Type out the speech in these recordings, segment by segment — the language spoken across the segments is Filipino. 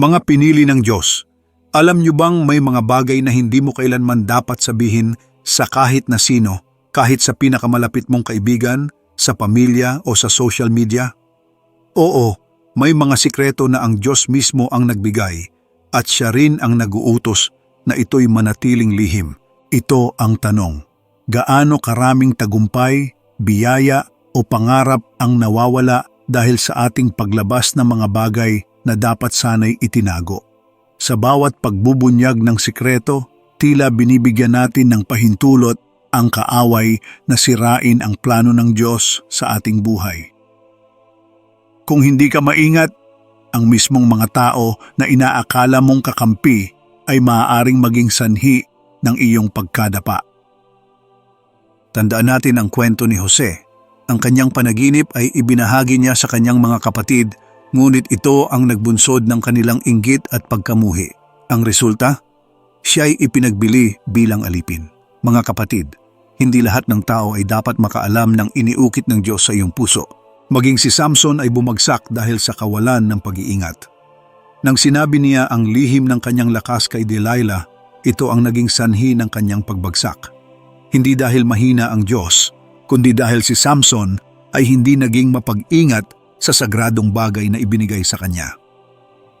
Mga pinili ng Diyos, alam niyo bang may mga bagay na hindi mo kailanman dapat sabihin sa kahit na sino, kahit sa pinakamalapit mong kaibigan, sa pamilya o sa social media? Oo, may mga sikreto na ang Diyos mismo ang nagbigay at siya rin ang naguutos na ito'y manatiling lihim. Ito ang tanong, gaano karaming tagumpay, biyaya o pangarap ang nawawala dahil sa ating paglabas ng mga bagay na dapat sanay itinago? Sa bawat pagbubunyag ng sikreto, tila binibigyan natin ng pahintulot ang kaaway na sirain ang plano ng Diyos sa ating buhay. Kung hindi ka maingat, ang mismong mga tao na inaakala mong kakampi ay maaaring maging sanhi ng iyong pagkadapa. Tandaan natin ang kwento ni Jose. Ang kanyang panaginip ay ibinahagi niya sa kanyang mga kapatid, ngunit ito ang nagbunsod ng kanilang inggit at pagkamuhi. Ang resulta? Siya ay ipinagbili bilang alipin. Mga kapatid, hindi lahat ng tao ay dapat makaalam ng iniukit ng Diyos sa iyong puso. Maging si Samson ay bumagsak dahil sa kawalan ng pag-iingat. Nang sinabi niya ang lihim ng kanyang lakas kay Delilah, ito ang naging sanhi ng kanyang pagbagsak. Hindi dahil mahina ang Diyos, kundi dahil si Samson ay hindi naging mapag-ingat sa sagradong bagay na ibinigay sa kanya.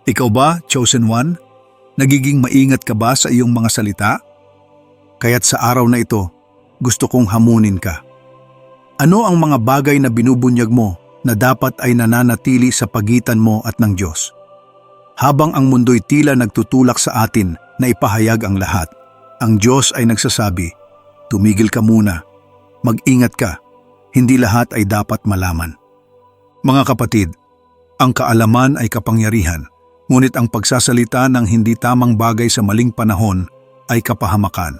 Ikaw ba, Chosen One? Nagiging maingat ka ba sa iyong mga salita? Kaya't sa araw na ito, gusto kong hamunin ka. Ano ang mga bagay na binubunyag mo na dapat ay nananatili sa pagitan mo at ng Diyos? Habang ang mundo'y tila nagtutulak sa atin na ipahayag ang lahat, ang Diyos ay nagsasabi, tumigil ka muna, mag-ingat ka, hindi lahat ay dapat malaman. Mga kapatid, ang kaalaman ay kapangyarihan, ngunit ang pagsasalita ng hindi tamang bagay sa maling panahon ay kapahamakan.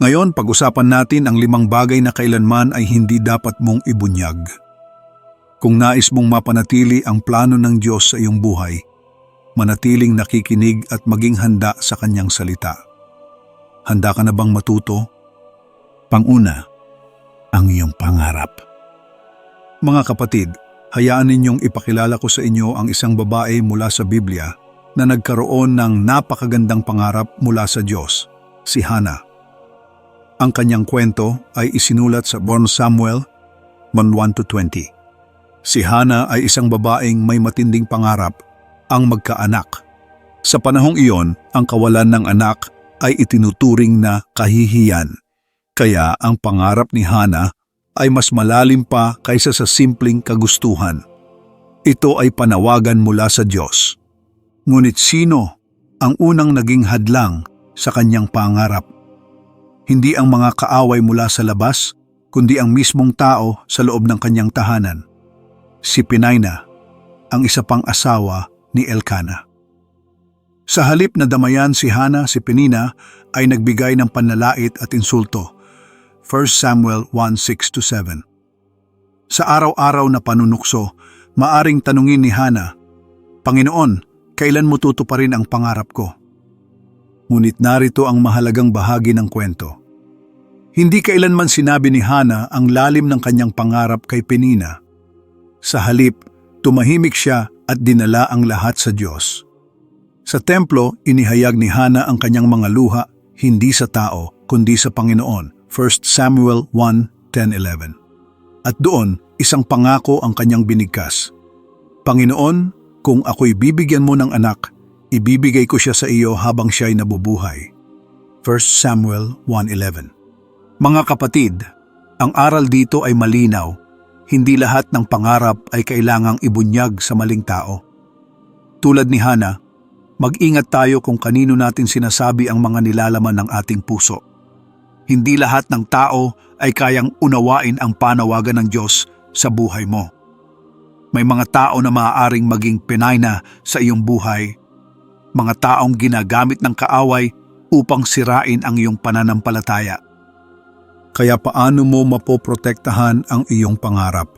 Ngayon, pag-usapan natin ang limang bagay na kailanman ay hindi dapat mong ibunyag. Kung nais mong mapanatili ang plano ng Diyos sa iyong buhay, manatiling nakikinig at maging handa sa kanyang salita. Handa ka na bang matuto? Panguna, ang iyong pangarap. Mga kapatid, hayaan ninyong ipakilala ko sa inyo ang isang babae mula sa Biblia na nagkaroon ng napakagandang pangarap mula sa Diyos, si Hannah. Ang kanyang kwento ay isinulat sa 1 Samuel 1-1-20. Si Hannah ay isang babaeng may matinding pangarap, ang magkaanak. Sa panahong iyon, ang kawalan ng anak ay itinuturing na kahihiyan. Kaya ang pangarap ni Hannah ay mas malalim pa kaysa sa simpleng kagustuhan. Ito ay panawagan mula sa Diyos. Ngunit sino ang unang naging hadlang sa kanyang pangarap? Hindi ang mga kaaway mula sa labas, kundi ang mismong tao sa loob ng kanyang tahanan. Si Pinaina, ang isa pang asawa ni Elkana. Sa halip na damayan si Hana si Penina ay nagbigay ng panlalait at insulto. 1 Samuel 1:6-7. Sa araw-araw na panunukso, maaring tanungin ni Hana, Panginoon, kailan mo tutuparin ang pangarap ko? Ngunit narito ang mahalagang bahagi ng kwento. Hindi kailanman sinabi ni Hana ang lalim ng kanyang pangarap kay Penina. Sa halip, tumahimik siya at dinala ang lahat sa Diyos. Sa templo, inihayag ni Hana ang kanyang mga luha hindi sa tao kundi sa Panginoon. 1 Samuel 1:10-11. At doon, isang pangako ang kanyang binigkas. Panginoon, kung ako'y bibigyan mo ng anak, ibibigay ko siya sa iyo habang siya'y nabubuhay. 1 Samuel 1.11 Mga kapatid, ang aral dito ay malinaw. Hindi lahat ng pangarap ay kailangang ibunyag sa maling tao. Tulad ni Hana, mag-ingat tayo kung kanino natin sinasabi ang mga nilalaman ng ating puso. Hindi lahat ng tao ay kayang unawain ang panawagan ng Diyos sa buhay mo. May mga tao na maaaring maging pinayna sa iyong buhay, mga taong ginagamit ng kaaway upang sirain ang iyong pananampalataya. Kaya paano mo mapoprotektahan ang iyong pangarap?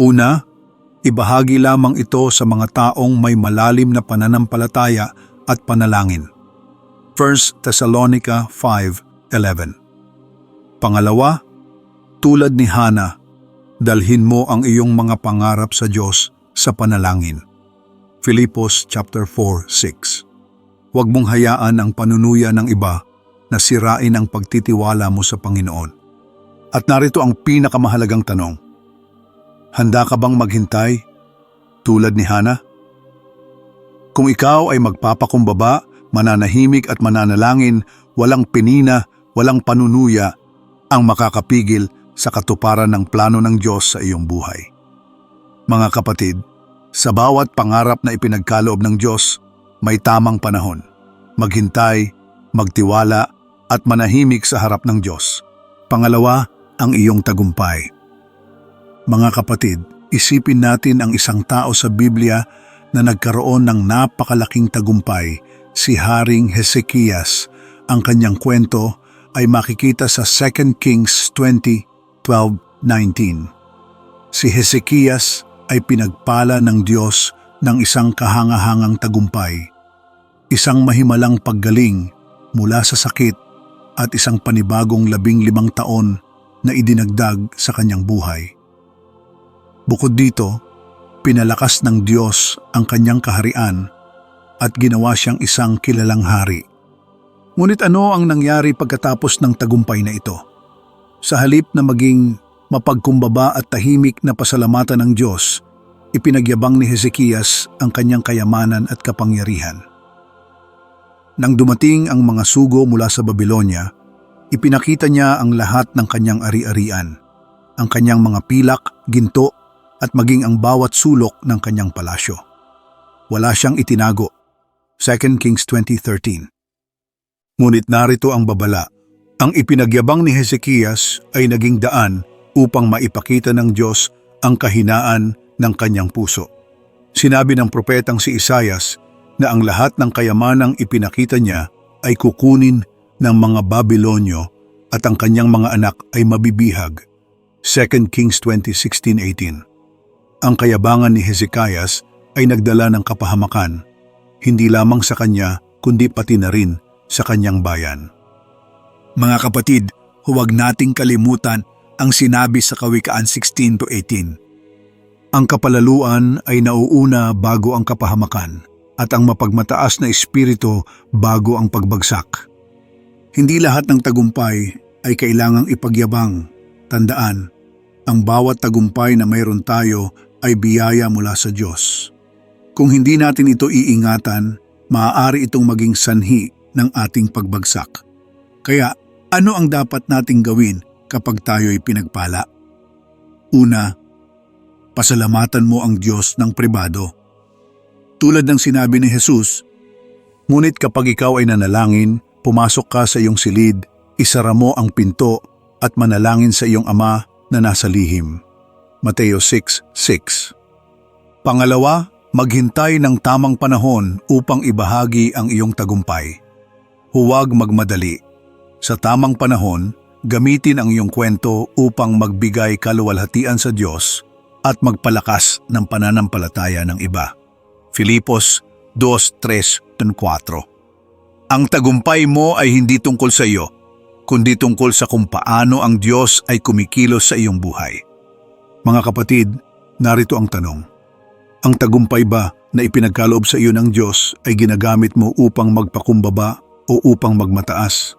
Una, ibahagi lamang ito sa mga taong may malalim na pananampalataya at panalangin. 1 Thessalonica 5.11 Pangalawa, tulad ni Hana, dalhin mo ang iyong mga pangarap sa Diyos sa panalangin. 1 Filipos chapter 4:6. Huwag mong hayaan ang panunuya ng iba na sirain ang pagtitiwala mo sa Panginoon. At narito ang pinakamahalagang tanong. Handa ka bang maghintay tulad ni Hana? Kung ikaw ay magpapakumbaba, mananahimik at mananalangin, walang pinina, walang panunuya, ang makakapigil sa katuparan ng plano ng Diyos sa iyong buhay. Mga kapatid, sa bawat pangarap na ipinagkaloob ng Diyos, may tamang panahon. Maghintay, magtiwala, at manahimik sa harap ng Diyos. Pangalawa, ang iyong tagumpay. Mga kapatid, isipin natin ang isang tao sa Biblia na nagkaroon ng napakalaking tagumpay, si Haring Hezekias. Ang kanyang kwento ay makikita sa 2 Kings 20, 12-19. Si Hezekias ay pinagpala ng Diyos ng isang kahangahangang tagumpay, isang mahimalang paggaling mula sa sakit at isang panibagong labing limang taon na idinagdag sa kanyang buhay. Bukod dito, pinalakas ng Diyos ang kanyang kaharian at ginawa siyang isang kilalang hari. Ngunit ano ang nangyari pagkatapos ng tagumpay na ito? Sa halip na maging mapagkumbaba at tahimik na pasalamatan ng Diyos, ipinagyabang ni Hezekias ang kanyang kayamanan at kapangyarihan. Nang dumating ang mga sugo mula sa Babylonia, ipinakita niya ang lahat ng kanyang ari-arian, ang kanyang mga pilak, ginto, at maging ang bawat sulok ng kanyang palasyo. Wala siyang itinago. 2 Kings 20.13 Ngunit narito ang babala. Ang ipinagyabang ni Hezekias ay naging daan upang maipakita ng Diyos ang kahinaan ng kanyang puso. Sinabi ng propetang si Isayas na ang lahat ng kayamanang ipinakita niya ay kukunin ng mga Babilonyo at ang kanyang mga anak ay mabibihag. 2 Kings 20:16-18. Ang kayabangan ni Hezekias ay nagdala ng kapahamakan, hindi lamang sa kanya kundi pati na rin sa kanyang bayan. Mga kapatid, huwag nating kalimutan ang sinabi sa Kawikaan 16-18. Ang kapalaluan ay nauuna bago ang kapahamakan at ang mapagmataas na espiritu bago ang pagbagsak. Hindi lahat ng tagumpay ay kailangang ipagyabang. Tandaan, ang bawat tagumpay na mayroon tayo ay biyaya mula sa Diyos. Kung hindi natin ito iingatan, maaari itong maging sanhi ng ating pagbagsak. Kaya ano ang dapat nating gawin kapag tayo'y pinagpala? Una, pasalamatan mo ang Diyos ng pribado. Tulad ng sinabi ni Jesus, Ngunit kapag ikaw ay nanalangin, pumasok ka sa iyong silid, isara mo ang pinto at manalangin sa iyong ama na nasa lihim. Mateo 6.6 Pangalawa, maghintay ng tamang panahon upang ibahagi ang iyong tagumpay. Huwag magmadali. Sa tamang panahon, gamitin ang iyong kwento upang magbigay kaluwalhatian sa Diyos at magpalakas ng pananampalataya ng iba. Filipos 2.3-4 Ang tagumpay mo ay hindi tungkol sa iyo, kundi tungkol sa kung paano ang Diyos ay kumikilos sa iyong buhay. Mga kapatid, narito ang tanong. Ang tagumpay ba na ipinagkaloob sa iyo ng Diyos ay ginagamit mo upang magpakumbaba o upang magmataas?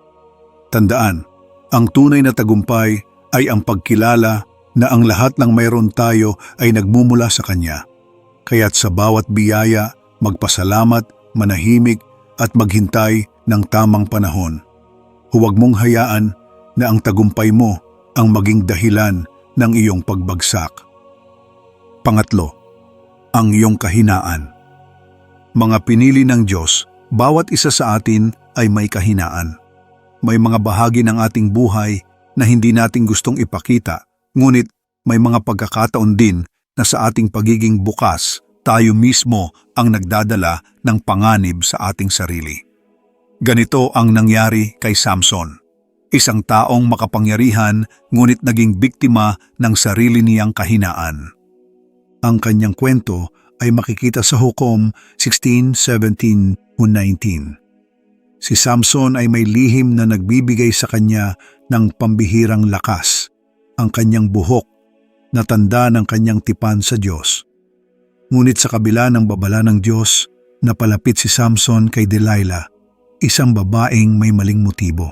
Tandaan, ang tunay na tagumpay ay ang pagkilala na ang lahat ng mayroon tayo ay nagmumula sa Kanya. Kaya't sa bawat biyaya, magpasalamat, manahimik at maghintay ng tamang panahon. Huwag mong hayaan na ang tagumpay mo ang maging dahilan ng iyong pagbagsak. Pangatlo, ang iyong kahinaan. Mga pinili ng Diyos, bawat isa sa atin ay may kahinaan. May mga bahagi ng ating buhay na hindi natin gustong ipakita, ngunit may mga pagkakataon din na sa ating pagiging bukas, tayo mismo ang nagdadala ng panganib sa ating sarili. Ganito ang nangyari kay Samson. Isang taong makapangyarihan ngunit naging biktima ng sarili niyang kahinaan. Ang kanyang kwento ay makikita sa Hukom 16:17-19. Si Samson ay may lihim na nagbibigay sa kanya ng pambihirang lakas, ang kanyang buhok na tanda ng kanyang tipan sa Diyos. Ngunit sa kabila ng babala ng Diyos, napalapit si Samson kay Delilah, isang babaeng may maling motibo.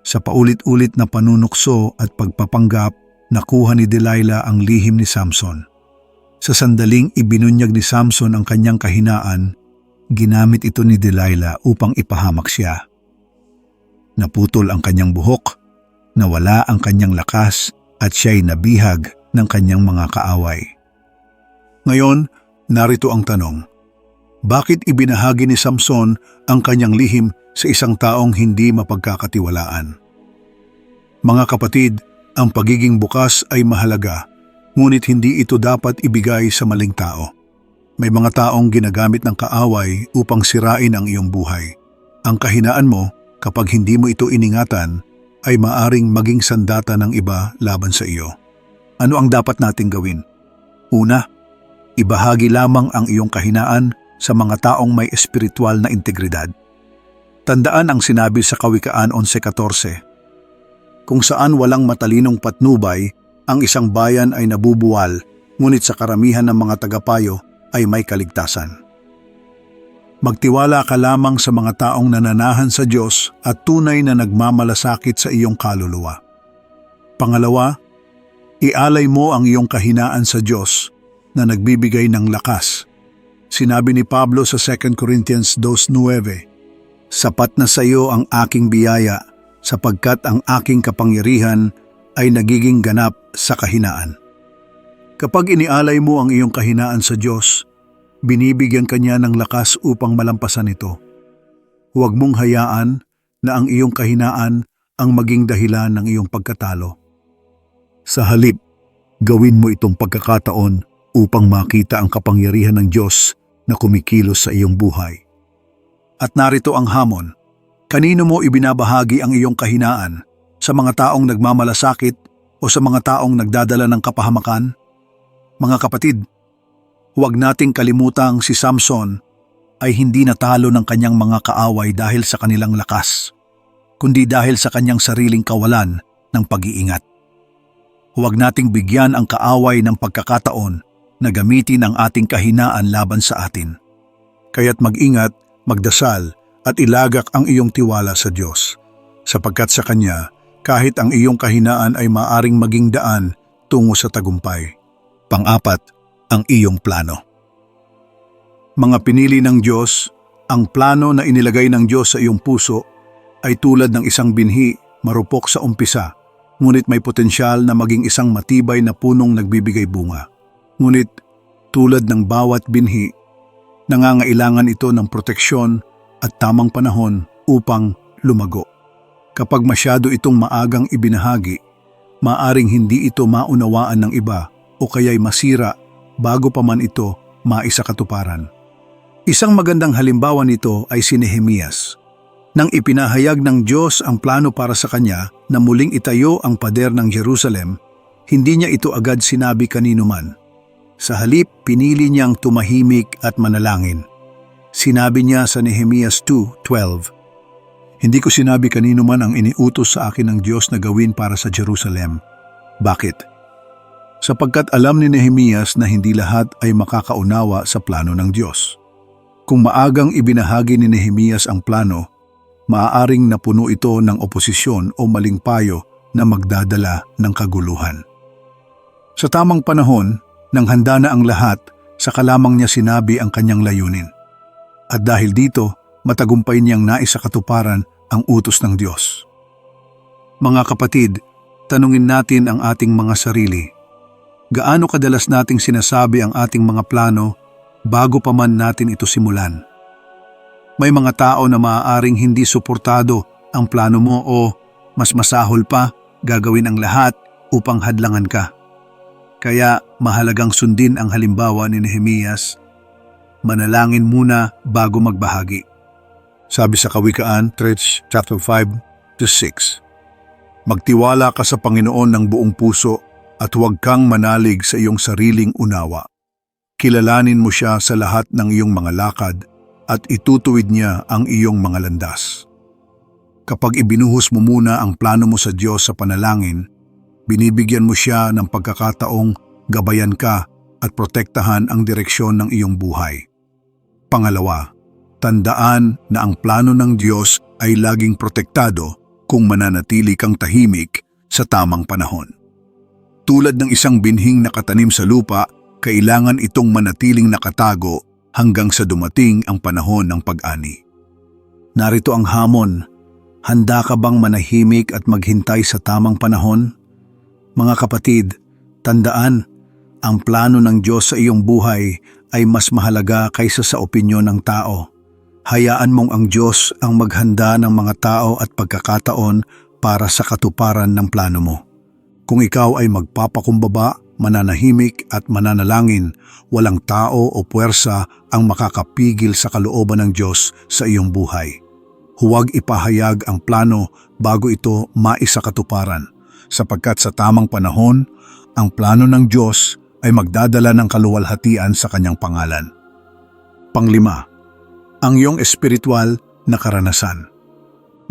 Sa paulit-ulit na panunukso at pagpapanggap, nakuha ni Delilah ang lihim ni Samson. Sa sandaling ibinunyag ni Samson ang kanyang kahinaan, ginamit ito ni Delilah upang ipahamak siya. Naputol ang kanyang buhok, nawala ang kanyang lakas at siya'y nabihag ng kanyang mga kaaway. Ngayon, narito ang tanong. Bakit ibinahagi ni Samson ang kanyang lihim sa isang taong hindi mapagkakatiwalaan? Mga kapatid, ang pagiging bukas ay mahalaga, ngunit hindi ito dapat ibigay sa maling tao. May mga taong ginagamit ng kaaway upang sirain ang iyong buhay. Ang kahinaan mo, kapag hindi mo ito iningatan, ay maaring maging sandata ng iba laban sa iyo. Ano ang dapat nating gawin? Una, ibahagi lamang ang iyong kahinaan sa mga taong may espiritual na integridad. Tandaan ang sinabi sa Kawikaan 11.14. Kung saan walang matalinong patnubay, ang isang bayan ay nabubuwal, ngunit sa karamihan ng mga tagapayo ay may kaligtasan. Magtiwala ka lamang sa mga taong nananahan sa Diyos at tunay na nagmamalasakit sa iyong kaluluwa. Pangalawa, ialay mo ang iyong kahinaan sa Diyos na nagbibigay ng lakas. Sinabi ni Pablo sa 2 Corinthians 2.9, Sapat na sa iyo ang aking biyaya sapagkat ang aking kapangyarihan ay nagiging ganap sa kahinaan. Kapag inialay mo ang iyong kahinaan sa Diyos, binibigyan ka niya ng lakas upang malampasan ito. Huwag mong hayaan na ang iyong kahinaan ang maging dahilan ng iyong pagkatalo. Sa halip, gawin mo itong pagkakataon upang makita ang kapangyarihan ng Diyos na kumikilos sa iyong buhay. At narito ang hamon. Kanino mo ibinabahagi ang iyong kahinaan? Sa mga taong nagmamalasakit o sa mga taong nagdadala ng kapahamakan? Mga kapatid, huwag nating kalimutang si Samson ay hindi natalo ng kanyang mga kaaway dahil sa kanilang lakas, kundi dahil sa kanyang sariling kawalan ng pag-iingat. Huwag nating bigyan ang kaaway ng pagkakataon na gamitin ang ating kahinaan laban sa atin. Kaya't mag-ingat, magdasal at ilagak ang iyong tiwala sa Diyos, sapagkat sa Kanya, kahit ang iyong kahinaan ay maaring maging daan tungo sa tagumpay. Pang-apat, ang iyong plano. Mga pinili ng Diyos, ang plano na inilagay ng Diyos sa iyong puso ay tulad ng isang binhi marupok sa umpisa, ngunit may potensyal na maging isang matibay na punong nagbibigay bunga. Ngunit tulad ng bawat binhi, nangangailangan ito ng proteksyon at tamang panahon upang lumago. Kapag masyado itong maagang ibinahagi, maaring hindi ito maunawaan ng iba o kaya'y masira bago pa man ito maisakatuparan. Isang magandang halimbawa nito ay si Nehemias. Nang ipinahayag ng Diyos ang plano para sa kanya na muling itayo ang pader ng Jerusalem, hindi niya ito agad sinabi kanino man. Sa halip, pinili niyang tumahimik at manalangin. Sinabi niya sa Nehemias 2.12, Hindi ko sinabi kanino man ang iniutos sa akin ng Diyos na gawin para sa Jerusalem. Bakit? Sapagkat alam ni Nehemias na hindi lahat ay makakaunawa sa plano ng Diyos. Kung maagang ibinahagi ni Nehemias ang plano, maaaring napuno ito ng oposisyon o maling payo na magdadala ng kaguluhan. Sa tamang panahon, nang handa na ang lahat, saka lamang niya sinabi ang kanyang layunin. At dahil dito, matagumpay niyang naisakatuparan ang utos ng Diyos. Mga kapatid, tanungin natin ang ating mga sarili. Gaano kadalas nating sinasabi ang ating mga plano bago pa man natin ito simulan? May mga tao na maaaring hindi suportado ang plano mo o mas masahol pa gagawin ang lahat upang hadlangan ka. Kaya mahalagang sundin ang halimbawa ni Nehemias manalangin muna bago magbahagi. Sabi sa Kawikaan, 3 chapter 5 to 6. Magtiwala ka sa Panginoon ng buong puso at huwag kang manalig sa iyong sariling unawa. Kilalanin mo siya sa lahat ng iyong mga lakad at itutuwid niya ang iyong mga landas. Kapag ibinuhos mo muna ang plano mo sa Diyos sa panalangin, binibigyan mo siya ng pagkakataong gabayan ka at protektahan ang direksyon ng iyong buhay. Pangalawa, tandaan na ang plano ng Diyos ay laging protektado kung mananatili kang tahimik sa tamang panahon. Tulad ng isang binhing nakatanim sa lupa, kailangan itong manatiling nakatago hanggang sa dumating ang panahon ng pag-ani. Narito ang hamon. Handa ka bang manahimik at maghintay sa tamang panahon? Mga kapatid, tandaan, ang plano ng Diyos sa iyong buhay ay mas mahalaga kaysa sa opinyon ng tao. Hayaan mong ang Diyos ang maghanda ng mga tao at pagkakataon para sa katuparan ng plano mo. Kung ikaw ay magpapakumbaba, mananahimik at mananalangin, walang tao o puwersa ang makakapigil sa kalooban ng Diyos sa iyong buhay. Huwag ipahayag ang plano bago ito maisakatuparan, sapagkat sa tamang panahon, ang plano ng Diyos ay magdadala ng kaluwalhatian sa kanyang pangalan. Panglima, ang iyong espiritual na karanasan.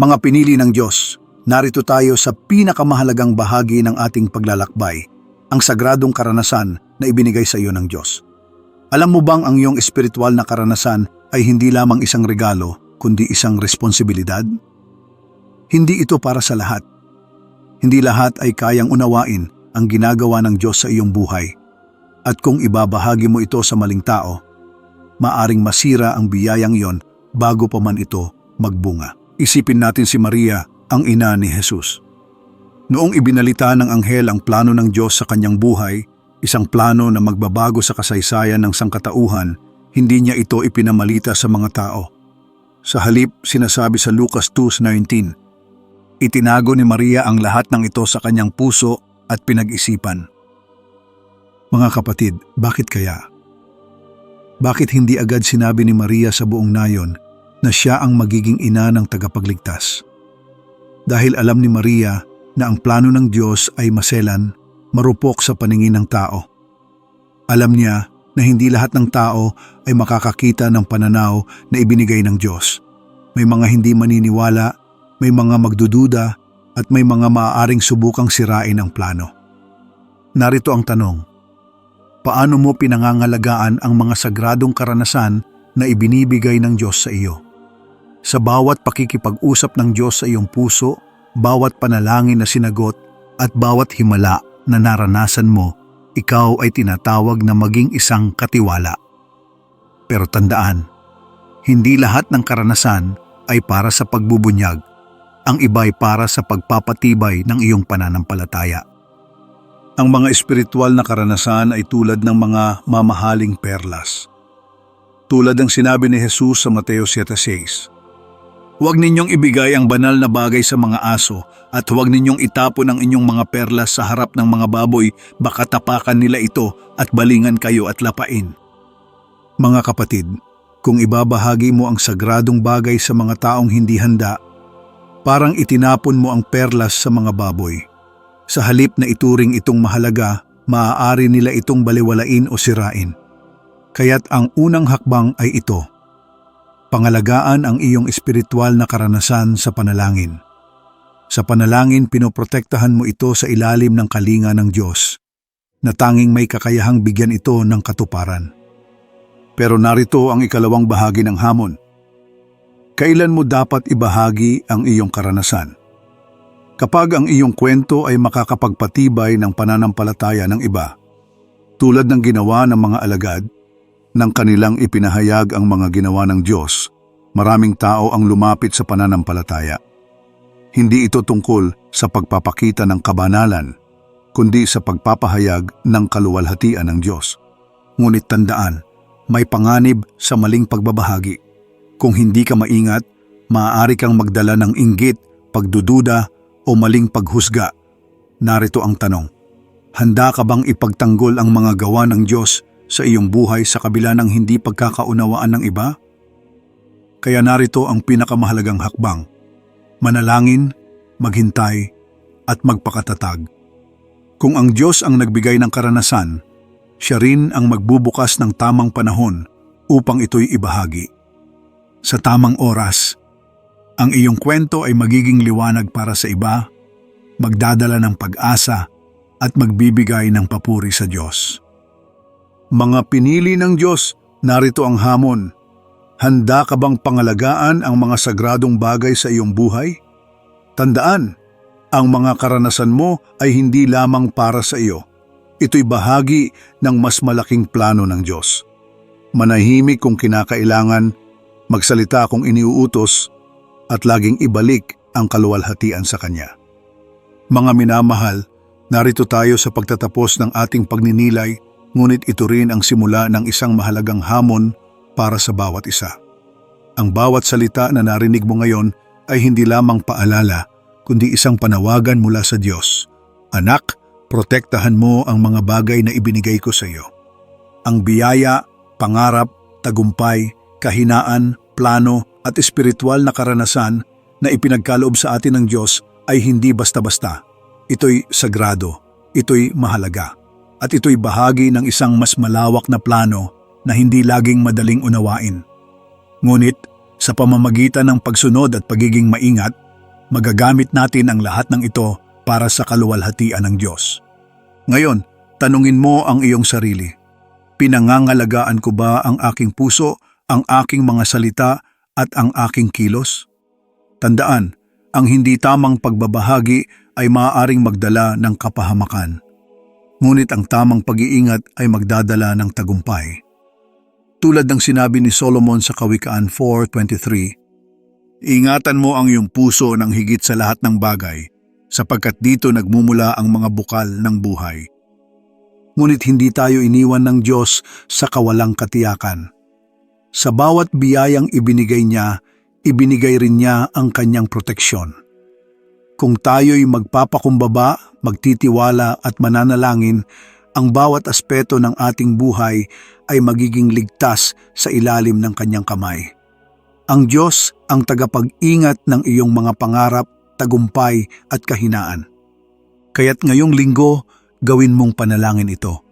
Mga pinili ng Diyos, narito tayo sa pinakamahalagang bahagi ng ating paglalakbay, ang sagradong karanasan na ibinigay sa iyo ng Diyos. Alam mo bang ang iyong espiritual na karanasan ay hindi lamang isang regalo, kundi isang responsibilidad? Hindi ito para sa lahat. Hindi lahat ay kayang unawain ang ginagawa ng Diyos sa iyong buhay. At kung ibabahagi mo ito sa maling tao, maaring masira ang biyayang iyon bago pa man ito magbunga. Isipin natin si Maria, ang ina ni Jesus. Noong ibinalita ng anghel ang plano ng Diyos sa kanyang buhay, isang plano na magbabago sa kasaysayan ng sangkatauhan, hindi niya ito ipinamalita sa mga tao. Sa halip, sinasabi sa Lucas 2.19, Itinago ni Maria ang lahat ng ito sa kanyang puso at pinag-isipan. Mga kapatid, bakit kaya? Bakit hindi agad sinabi ni Maria sa buong nayon na siya ang magiging ina ng tagapagligtas? Dahil alam ni Maria na ang plano ng Diyos ay maselan, marupok sa paningin ng tao. Alam niya na hindi lahat ng tao ay makakakita ng pananaw na ibinigay ng Diyos. May mga hindi maniniwala, may mga magdududa, at may mga maaaring subukang sirain ang plano. Narito ang tanong, paano mo pinangangalagaan ang mga sagradong karanasan na ibinibigay ng Diyos sa iyo? Sa bawat pakikipag-usap ng Diyos sa iyong puso, bawat panalangin na sinagot, at bawat himala na naranasan mo, ikaw ay tinatawag na maging isang katiwala. Pero tandaan, hindi lahat ng karanasan ay para sa pagbubunyag. Ang iba ay para sa pagpapatibay ng iyong pananampalataya. Ang mga espiritual na karanasan ay tulad ng mga mamahaling perlas. Tulad ng sinabi ni Jesus sa Mateo 7.6, Huwag ninyong ibigay ang banal na bagay sa mga aso at huwag ninyong itapon ang inyong mga perlas sa harap ng mga baboy baka tapakan nila ito at balingan kayo at lapain. Mga kapatid, kung ibabahagi mo ang sagradong bagay sa mga taong hindi handa, parang itinapon mo ang perlas sa mga baboy. Sa halip na ituring itong mahalaga, maaari nila itong baliwalain o sirain. Kaya't ang unang hakbang ay ito. Pangalagaan ang iyong espiritual na karanasan sa panalangin. Sa panalangin, pinoprotektahan mo ito sa ilalim ng kalinga ng Diyos, na tanging may kakayahang bigyan ito ng katuparan. Pero narito ang ikalawang bahagi ng hamon. Kailan mo dapat ibahagi ang iyong karanasan? Kapag ang iyong kwento ay makakapagpatibay ng pananampalataya ng iba, tulad ng ginawa ng mga alagad, nang kanilang ipinahayag ang mga ginawa ng Diyos, maraming tao ang lumapit sa pananampalataya. Hindi ito tungkol sa pagpapakita ng kabanalan, kundi sa pagpapahayag ng kaluwalhatian ng Diyos. Ngunit tandaan, may panganib sa maling pagbabahagi. Kung hindi ka maingat, maaari kang magdala ng inggit, pagdududa o maling paghusga. Narito ang tanong, handa ka bang ipagtanggol ang mga gawa ng Diyos sa iyong buhay sa kabila ng hindi pagkakaunawaan ng iba? Kaya narito ang pinakamahalagang hakbang, manalangin, maghintay, at magpakatatag. Kung ang Diyos ang nagbigay ng karanasan, siya rin ang magbubukas ng tamang panahon upang ito'y ibahagi sa tamang oras, ang iyong kwento ay magiging liwanag para sa iba, magdadala ng pag-asa at magbibigay ng papuri sa Diyos. Mga pinili ng Diyos, narito ang hamon. Handa ka bang pangalagaan ang mga sagradong bagay sa iyong buhay? Tandaan, ang mga karanasan mo ay hindi lamang para sa iyo. Ito'y bahagi ng mas malaking plano ng Diyos. Manahimik kung kinakailangan, magsalita kung iniuutos, at laging ibalik ang kaluwalhatian sa Kanya. Mga minamahal, narito tayo sa pagtatapos ng ating pagninilay, ngunit ito rin ang simula ng isang mahalagang hamon para sa bawat isa. Ang bawat salita na narinig mo ngayon ay hindi lamang paalala, kundi isang panawagan mula sa Diyos. Anak, protektahan mo ang mga bagay na ibinigay ko sa iyo. Ang biyaya, pangarap, tagumpay, kahinaan, plano at espiritual na karanasan na ipinagkaloob sa atin ng Diyos ay hindi basta-basta. Ito'y sagrado, ito'y mahalaga, at ito'y bahagi ng isang mas malawak na plano na hindi laging madaling unawain. Ngunit, sa pamamagitan ng pagsunod at pagiging maingat, magagamit natin ang lahat ng ito para sa kaluwalhatian ng Diyos. Ngayon, tanungin mo ang iyong sarili. Pinangangalagaan ko ba ang aking puso, ang aking mga salita at ang aking kilos? Tandaan, ang hindi tamang pagbabahagi ay maaaring magdala ng kapahamakan. Ngunit ang tamang pag-iingat ay magdadala ng tagumpay. Tulad ng sinabi ni Solomon sa Kawikaan 4.23, Ingatan mo ang iyong puso ng higit sa lahat ng bagay, sapagkat dito nagmumula ang mga bukal ng buhay. Ngunit hindi tayo iniwan ng Diyos sa kawalang katiyakan. Sa bawat biyayang ibinigay niya, ibinigay rin niya ang kanyang proteksyon. Kung tayo'y magpapakumbaba, magtitiwala at mananalangin, ang bawat aspeto ng ating buhay ay magiging ligtas sa ilalim ng kanyang kamay. Ang Diyos ang tagapag-ingat ng iyong mga pangarap, tagumpay at kahinaan. Kaya't ngayong linggo, gawin mong panalangin ito.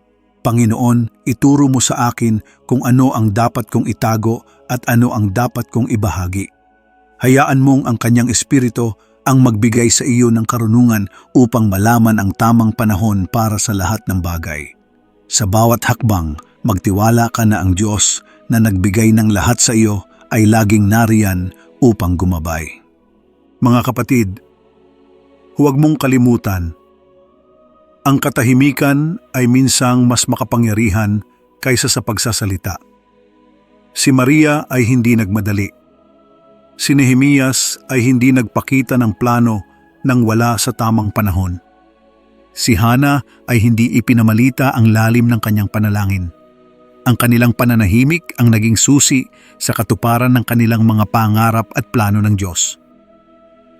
Panginoon, ituro mo sa akin kung ano ang dapat kong itago at ano ang dapat kong ibahagi. Hayaan mong ang kanyang espiritu ang magbigay sa iyo ng karunungan upang malaman ang tamang panahon para sa lahat ng bagay. Sa bawat hakbang, magtiwala ka na ang Diyos na nagbigay ng lahat sa iyo ay laging nariyan upang gumabay. Mga kapatid, huwag mong kalimutan, ang katahimikan ay minsang mas makapangyarihan kaysa sa pagsasalita. Si Maria ay hindi nagmadali. Si Nehemias ay hindi nagpakita ng plano nang wala sa tamang panahon. Si Hana ay hindi ipinamalita ang lalim ng kanyang panalangin. Ang kanilang pananahimik ang naging susi sa katuparan ng kanilang mga pangarap at plano ng Diyos.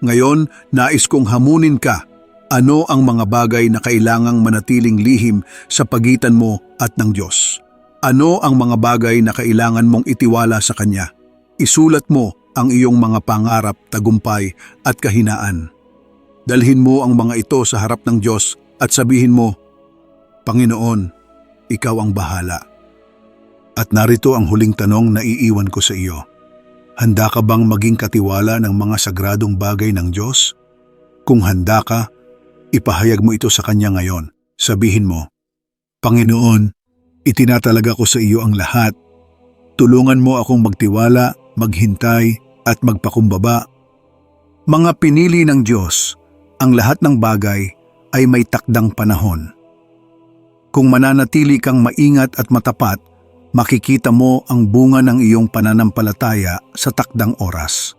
Ngayon, nais kong hamunin ka. Ano ang mga bagay na kailangang manatiling lihim sa pagitan mo at ng Diyos? Ano ang mga bagay na kailangan mong itiwala sa Kanya? Isulat mo ang iyong mga pangarap, tagumpay at kahinaan. Dalhin mo ang mga ito sa harap ng Diyos at sabihin mo, Panginoon, Ikaw ang bahala. At narito ang huling tanong na iiwan ko sa iyo. Handa ka bang maging katiwala ng mga sagradong bagay ng Diyos? Kung handa ka, ipahayag mo ito sa Kanya ngayon. Sabihin mo, Panginoon, itinatalaga ko sa iyo ang lahat. Tulungan mo akong magtiwala, maghintay, at magpakumbaba. Mga pinili ng Diyos, ang lahat ng bagay ay may takdang panahon. Kung mananatili kang maingat at matapat, makikita mo ang bunga ng iyong pananampalataya sa takdang oras.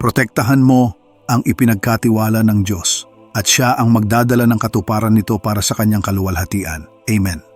Protektahan mo ang ipinagkatiwala ng Diyos at siya ang magdadala ng katuparan nito para sa kanyang kaluwalhatian. Amen.